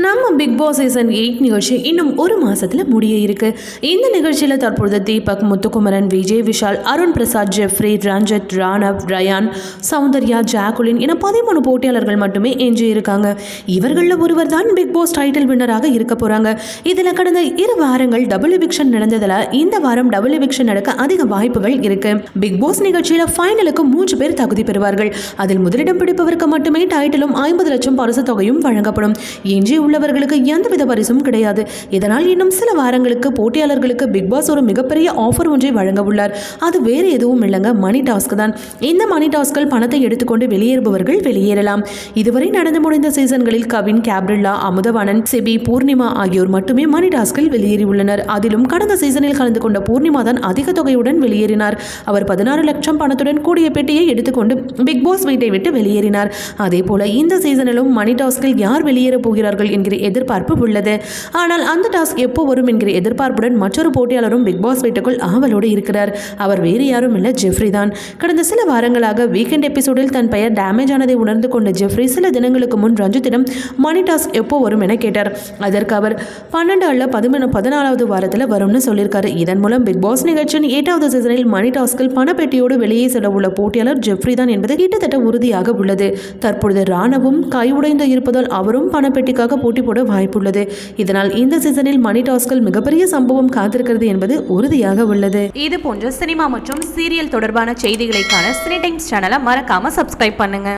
நம்ம big Boss season eight நிகழ்ச்சி இன்னும் ஒரு மாசத்துல முடிய இருக்கு. இந்த நிகழ்ச்சியில் தற்பொழுது தீபக் முத்துக்குமரன் விஜய் விஷால் அருண் பிரசாத் ஜெஃப்ரி ரஞ்சித் ராணவ் ரயான் சௌந்தர்யா ஜாக்குலின் என பதிமூணு போட்டியாளர்கள் மட்டுமே எஞ்சி இருக்காங்க. இவர்களில் ஒருவர் தான் பிக் பாஸ் டைட்டில் வின்னராக இருக்க போறாங்க. இதில் கடந்த இரு வாரங்கள் டபுள் எவிக்ஷன் நடந்ததில் இந்த வாரம் டபுள் எவிக்ஷன் நடக்க அதிக வாய்ப்புகள் இருக்கு. பிக் பாஸ் நிகழ்ச்சியில் ஃபைனலுக்கு மூன்று பேர் தகுதி பெறுவார்கள். அதில் முதலிடம் பிடிப்பவருக்கு மட்டுமே டைட்டிலும் ஐம்பது லட்சம் பரிசு தொகையும் வழங்கப்படும். எஞ்சி உள்ளவர்களுக்கு எந்தவித பரிசும் கிடையாது. இதனால் இன்னும் சில வாரங்களுக்கு போட்டியாளர்களுக்கு பிக் பாஸ் ஒரு மிகப்பெரிய ஆஃபர் ஒன்றை வழங்க உள்ளார். அது வேறு எதுவும் இல்லைங்க மணி டாஸ்க் தான். இந்த மணி டாஸ்கள் பணத்தை எடுத்துக்கொண்டு வெளியேறுபவர்கள் வெளியேறலாம். இதுவரை நடந்து முடிந்த சீசன்களில் கவின் கேப்ரில்லா அமுதவாணன் செபி பூர்ணிமா ஆகியோர் மட்டுமே மணி டாஸ்கில் வெளியேறியுள்ளனர் அதிலும் கடந்த சீசனில் கலந்து கொண்ட பூர்ணிமா தான் அதிக தொகையுடன் வெளியேறினார். அவர் பதினாறு லட்சம் பணத்துடன் கூடிய பெட்டியை எடுத்துக்கொண்டு பிக் பாஸ் வீட்டை விட்டு வெளியேறினார். அதே போல இந்த சீசனிலும் மணி டாஸ்கில் யார் வெளியேற போகிறார்கள் என்கிற எதிர்பார்ப்பு உள்ளது. ஆனால் அந்த டாஸ்க் எப்போ வரும் என்கிற எதிர்பார்ப்புடன் மற்றொரு போட்டியாளரும் பிக் பாஸ் வீட்டுக்குள் ஆவலோடு இருக்கிறார். அவர் வேறு யாரும் இல்லை ஜெஃப்ரி தான். கடந்த சில வாரங்களாக வீக்கெண்ட் எபிசோடில் தன் பெயர் டேமேஜ் ஆனதை உணர்ந்து கொண்ட ஜெஃப்ரி சில தினங்களுக்கு முன் ரஞ்சித்திடம் மணி டாஸ்க் எப்போ வரும் என கேட்டார். அதற்கு அவர் பன்னெண்டு அல்ல பதிமூணு பதினாலாவது வாரத்தில் வரும்னு சொல்லியிருக்காரு. இதன் மூலம் பிக் பாஸ் நிகழ்ச்சியின் எட்டாவது சீசனில் மணி டாஸ்கில் பணப்பெட்டியோடு வெளியே செல்ல உள்ள போட்டியாளர் ஜெஃப்ரி தான் என்பது கிட்டத்தட்ட உறுதியாக உள்ளது. தற்பொழுது ராணவும் கையுடைந்து இருப்பதால் அவரும் பணப்பெட்டிக்காக போட்டி போட வாய்ப்புள்ளது. இதனால் இந்த சீசனில் மணி டாஸ்கில் மிகப்பெரிய சம்பவம் காத்திருக்கிறது என்பது உறுதியாக உள்ளது. இது போன்ற சினிமா மற்றும் சீரியல் தொடர்பான செய்திகளைக்கான சினி டைம்ஸ் சேனலை மறக்காம சப்ஸ்கிரைப் பண்ணுங்க.